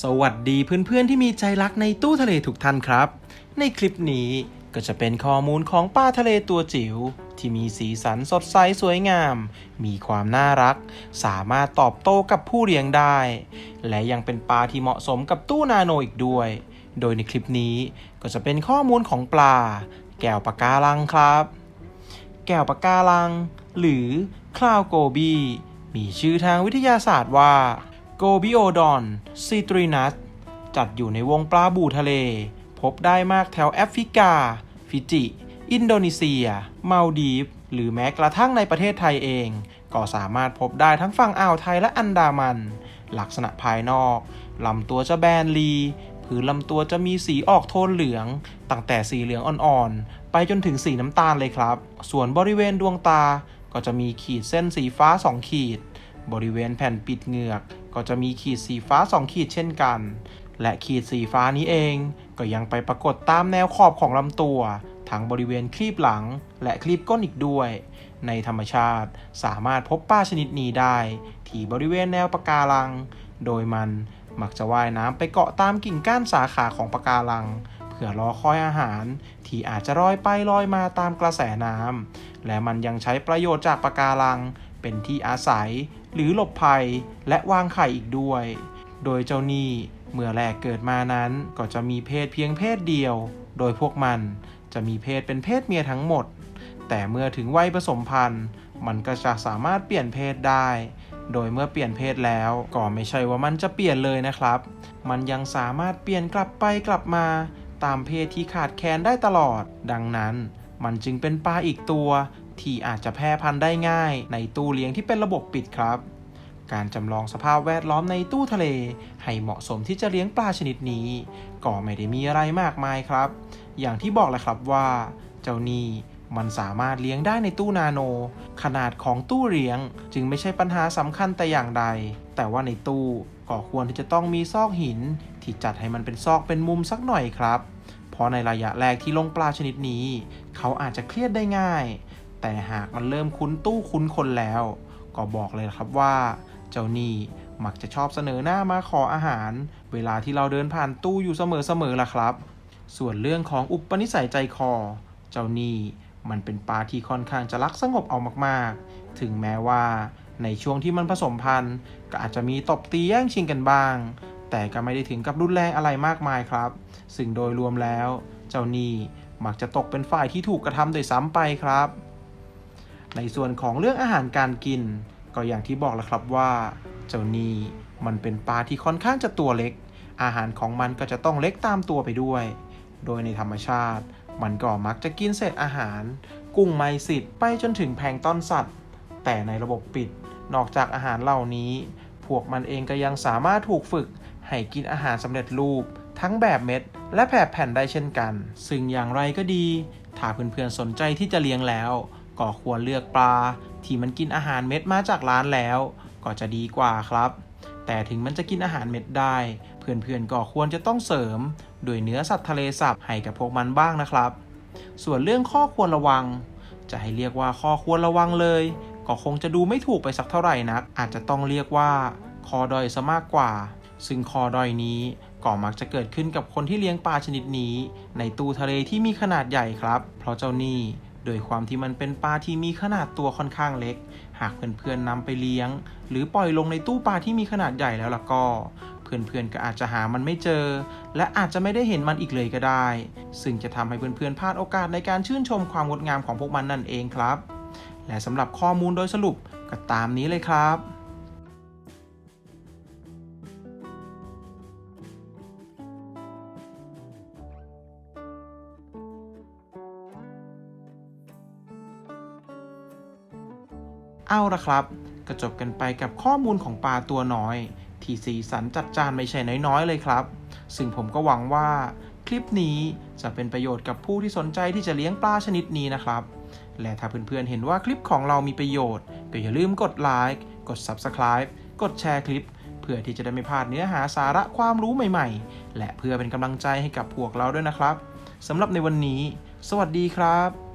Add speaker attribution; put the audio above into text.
Speaker 1: สวัสดีเพื่อนๆที่มีใจรักในตู้ทะเลทุกท่านครับ ในคลิปนี้ก็จะเป็นข้อมูลของปลาทะเลตัวจิ๋วที่มีสีสันสดใสสวยงาม มีความน่ารัก สามารถตอบโต้กับผู้เลี้ยงได้ และยังเป็นปลาที่เหมาะสมกับตู้นาโนอีกด้วย โดยในคลิปนี้ก็จะเป็นข้อมูลของปลา แก้วปาการังครับ แก้วปากการัง หรือคลาวโกบีมีชื่อทางวิทยาศาสตร์ว่า โกบิโอดอนซิตรินัสจัดอยู่ในวงปลาบูทะเล พบได้มากแถวแอฟริกา ฟิจิ อินโดนีเซีย มาลดีฟ หรือแม้กระทั่งในประเทศไทยเอง ก็สามารถพบได้ทั้งฝั่งอ่าวไทยและอันดามัน ลักษณะภายนอกลำตัวจะแบนรีพื้นลำตัวจะมีสีออกโทนเหลือง ตั้งแต่สีเหลืองอ่อนๆ ไปจนถึงสีน้ำตาลเลยครับ ส่วนบริเวณดวงตาก็จะมีขีดเส้นสีฟ้า 2 ขีด บริเวณแผ่นปิดเหงือก ก็จะมีขีดสีฟ้า 2 ขีดเช่นกัน และขีดสีฟ้านี้เอง ก็ยังไปปรากฏตามแนวขอบของลำตัว ทั้งบริเวณคลีบหลัง และคลีบก้นอีกด้วย ในธรรมชาติสามารถพบปลาชนิดนี้ได้ ที่บริเวณแนวปะการัง โดยมันมักจะว่ายน้ำไปเกาะตามกิ่งก้านสาขาของปะการัง เพื่อรอคอยอาหาร ที่อาจจะลอยไปลอยมาตามกระแสน้ำและมันยังใช้ประโยชน์จากปะการัง เป็นที่อาศัย หรือหลบภัยและวางไข่อีกด้วย โดยเจ้านี่เมื่อแรกเกิดมานั้นก็จะมีเพศเพียงเพศเดียว โดยพวกมันจะมีเพศเป็นเพศเมียทั้งหมด แต่เมื่อถึงวัยผสมพันธุ์ มันก็จะสามารถเปลี่ยนเพศได้ โดยเมื่อเปลี่ยนเพศแล้วก็ไม่ใช่ว่ามันจะเปลี่ยนเลยนะครับ มันยังสามารถเปลี่ยนกลับไปกลับมา ตามเพศที่ขาดแคลนได้ตลอด ดังนั้น มันจึงเป็นปลาอีกตัวที่อาจจะแพร่พันธุ์ได้ง่าย ในตู้เลี้ยงที่เป็นระบบปิดครับ การจำลองสภาพแวดล้อมในตู้ทะเล ให้เหมาะสมที่จะเลี้ยงปลาชนิดนี้ ก็ไม่ได้มีอะไรมากมายครับ อย่างที่บอกแหละครับว่า เจ้านี่มันสามารถเลี้ยงได้ในตู้นาโน ขนาดของตู้เลี้ยง จึงไม่ใช่ปัญหาสำคัญแต่อย่างใด แต่ว่าในตู้ก็ควรที่จะต้องมีซอกหิน ที่จัดให้มันเป็นซอกเป็นมุมสักหน่อยครับ เพราะในระยะแรกที่ลงปลาชนิดนี้ เขาอาจจะเครียดได้ง่าย แต่หากมันเริ่มคุ้นตู้คุ้นคนแล้ว ก็บอกเลยครับว่า เจ้านี่มักจะชอบเสนอหน้ามาขออาหาร เวลาที่เราเดินผ่านตู้อยู่เสมอๆล่ะครับ ส่วนเรื่องของอุปนิสัยใจคอ เจ้านี่มันเป็นปลาที่ค่อนข้างจะรักสงบเอามากๆ ถึงแม้ว่าในช่วงที่มันผสมพันธุ์ก็อาจจะมีตบตีแย่งชิงกันบ้าง แต่ก็ไม่ได้ถึงกับรุนแรงอะไรมากมายครับ ซึ่งโดยรวมแล้ว เจ้านี่มักจะตกเป็นฝ่ายที่ถูกกระทำโดยซ้ำไปครับ ในส่วนของเรื่องอาหารการกิน ก็อย่างที่บอกแล้วครับว่า เจ้านี่มันเป็นปลาที่ค่อนข้างจะตัวเล็ก อาหารของมันก็จะต้องเล็กตามตัวไปด้วย โดยในธรรมชาติ มันก็มักจะกินเศษอาหาร กุ้งไมซิดไปจนถึงแพงต้อนสัตว์ แต่ในระบบปิด นอกจากอาหารเหล่านี้ พวกมันเองก็ยังสามารถถูกฝึก ให้กินอาหารสำเร็จรูป ทั้งแบบเม็ด และแบบแผ่นได้เช่นกัน ซึ่งอย่างไรก็ดี ถ้าเพื่อนๆสนใจที่จะเลี้ยงแล้ว ก็ควรเลือกปลา ที่มันกินอาหารเม็ดมาจากร้านแล้ว ก็จะดีกว่าครับ แต่ถึงมันจะกินอาหารเม็ดได้ เพื่อนๆก็ควรจะต้องเสริมด้วยเนื้อสัตว์ทะเลสับให้กับพวกมันบ้างนะครับ ส่วนเรื่องข้อควรระวัง จะให้เรียกว่าข้อควรระวังเลย ก็คงจะดูไม่ถูกไปสักเท่าไหร่นัก อาจจะต้องเรียกว่าคอดอยซะมากกว่า ซึ่งคอดอยนี้ก็มักจะเกิดขึ้นกับคนที่เลี้ยงปลาชนิดนี้ ในตู้ทะเลที่มีขนาดใหญ่ครับ เพราะเจ้านี่ โดยความที่มันเป็นปลาที่มีขนาดตัวค่อนข้างเล็ก หากเพื่อนๆนำไปเลี้ยง หรือปล่อยลงในตู้ปลาที่มีขนาดใหญ่แล้วล่ะก็ เพื่อนๆก็อาจจะหามันไม่เจอ และอาจจะไม่ได้เห็นมันอีกเลยก็ได้ ซึ่งจะทำให้เพื่อนๆพลาดโอกาสในการชื่นชมความงดงามของพวกมันนั่นเองครับ และสำหรับข้อมูลโดยสรุปก็ตามนี้เลยครับ เอาละครับก็จบกันไปกับข้อมูลของปลาตัวน้อย ที่สีสันจัดจ้านไม่ใช่น้อยๆเลยครับ ซึ่งผมก็หวังว่า คลิปนี้จะเป็นประโยชน์กับผู้ที่สนใจที่จะเลี้ยงปลาชนิดนี้นะครับ และถ้าเพื่อนๆเห็นว่าคลิปของเรามีประโยชน์ ก็อย่าลืมกดไลค์กด Subscribe กดแชร์คลิป เพื่อที่จะได้ไม่พลาดเนื้อหาสาระความรู้ใหม่ๆ และเพื่อเป็นกำลังใจให้กับพวกเราด้วยนะครับสำหรับในวันนี้ สวัสดีครับ